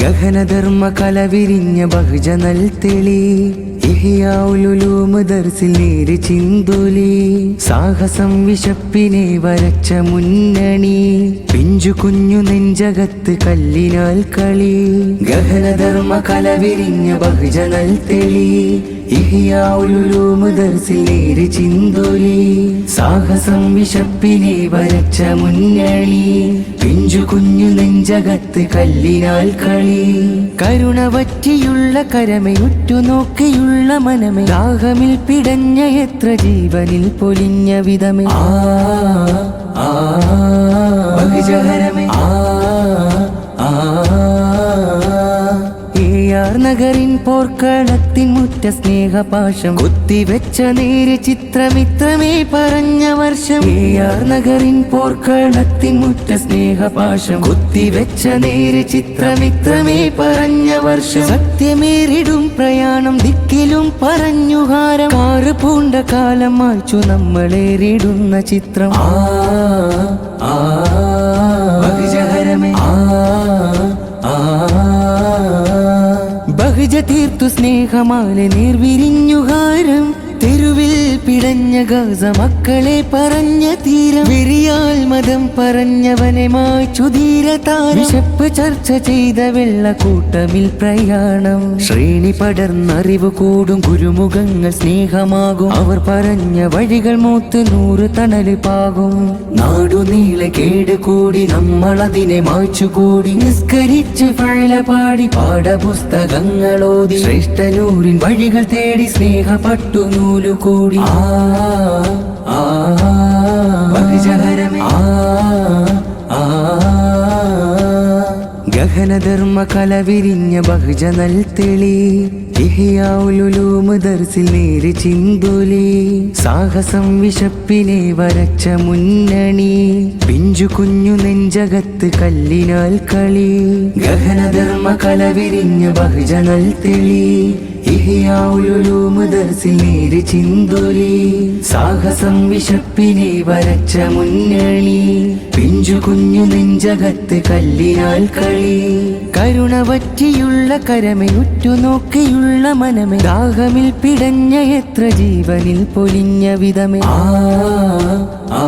ഗഹനധർമ്മ കല വിരിഞ്ഞ ബഹുജനൽ തെളി ചിന്തുലി സാഹസം വിശപ്പിനെ വരച്ച മുന്നണി. പിഞ്ചു കുഞ്ഞു നെഞ്ചകത്ത് കല്ലിനാൽ കളി. ഗഹനധർമ്മ കല വിരിഞ്ഞ ബഹുജനൽ തെളി. ഇഹിയാവുലുലൂമ് ചിന്തുലി സാഹസം വിശപ്പിനെ വരച്ച മുന്നണി. പിഞ്ചു കുഞ്ഞു നെഞ്ചകത്ത് കല്ലിനാൽ കളി. കരുണ പറ്റിയുള്ള കരമയുറ്റു നോക്കിയുള്ള മനമേ. ദാഹമിൽ പിടഞ്ഞ എത്ര ജീവനിൽ പൊലിഞ്ഞ വിധമേ. ആ ആ. നഗറിൻ പോർക്കളത്തിൻ മുറ്റ സ്നേഹപാശം. കുത്തിവെച്ച നേര് ചിത്രമിത്രമേ പറഞ്ഞ വർഷം. നഗറിൻ പോർക്കളത്തിൻ മുറ്റ സ്നേഹപാശം. കുത്തിവെച്ച നേര് ചിത്രമിത്രമേ പറഞ്ഞ വർഷം. സത്യമേറിടും പ്രയാണം ദിക്കിലും പറഞ്ഞു ഹാരം. ആറ് പൂണ്ട കാലം മായ്ച്ചു നമ്മളേറിടുന്ന ചിത്രം. ആ ആ. തീർത്തു സ്നേഹമാല നീർവിരിഞ്ഞുഹാരം തെരുവിൽ പിടഞ്ഞ ഗാസ മക്കളെ പറഞ്ഞ തീരം. വെറിയാൽ മതം പറഞ്ഞവനെ മാച്ചു ധീരതാരം. വിശപ്പ് ചർച്ച ചെയ്ത വെള്ളക്കൂട്ടമിൽ പ്രയാണം. ശ്രേണി പടർന്നറിവ് കൂടും ഗുരുമുഖങ്ങൾ സ്നേഹമാകും. അവർ പറഞ്ഞ വഴികൾ മൂത്ത് നൂറ് തണൽ പാകും. നാടുനീളെ കേട് കൂടി നമ്മൾ അതിനെ മായ്ച്ചു കൂടി. നിസ്കരിച്ച് പഴല പാടി പാഠപുസ്തകങ്ങളോതി ശ്രേഷ്ഠനൂരിൻ വഴികൾ തേടി സ്നേഹപ്പെട്ടു നൂലു കൂടി ഗഹനധർമ്മ കല വിരിഞ്ഞ ബഹുജനൽ തെളി ഇഹിയാവുലുലൂമ് ദർസിൽ നേര് ചിന്തുലി സാഹസം വിശപ്പിനെ വരച്ച മുന്നണി പിഞ്ചു കുഞ്ഞു നെഞ്ചകത്ത് കല്ലിനാൽ കളി. ഗഹനധർമ്മ കല വിരിഞ്ഞ ബഹുജനൽ തെളി നേര് ചിന്തുലി സാഹസം വിശപ്പിനെ വരച്ച മുന്നണി പിഞ്ചു കുഞ്ഞു നെഞ്ചകത്ത് കല്ലിനാൽ കളി കരുണ പറ്റിയുള്ള കരമയുറ്റു നോക്കിയുള്ള മനമേ ദാഹമിൽ പിടഞ്ഞ എത്ര ജീവനിൽ പൊലിഞ്ഞ വിധമേ ആ ആ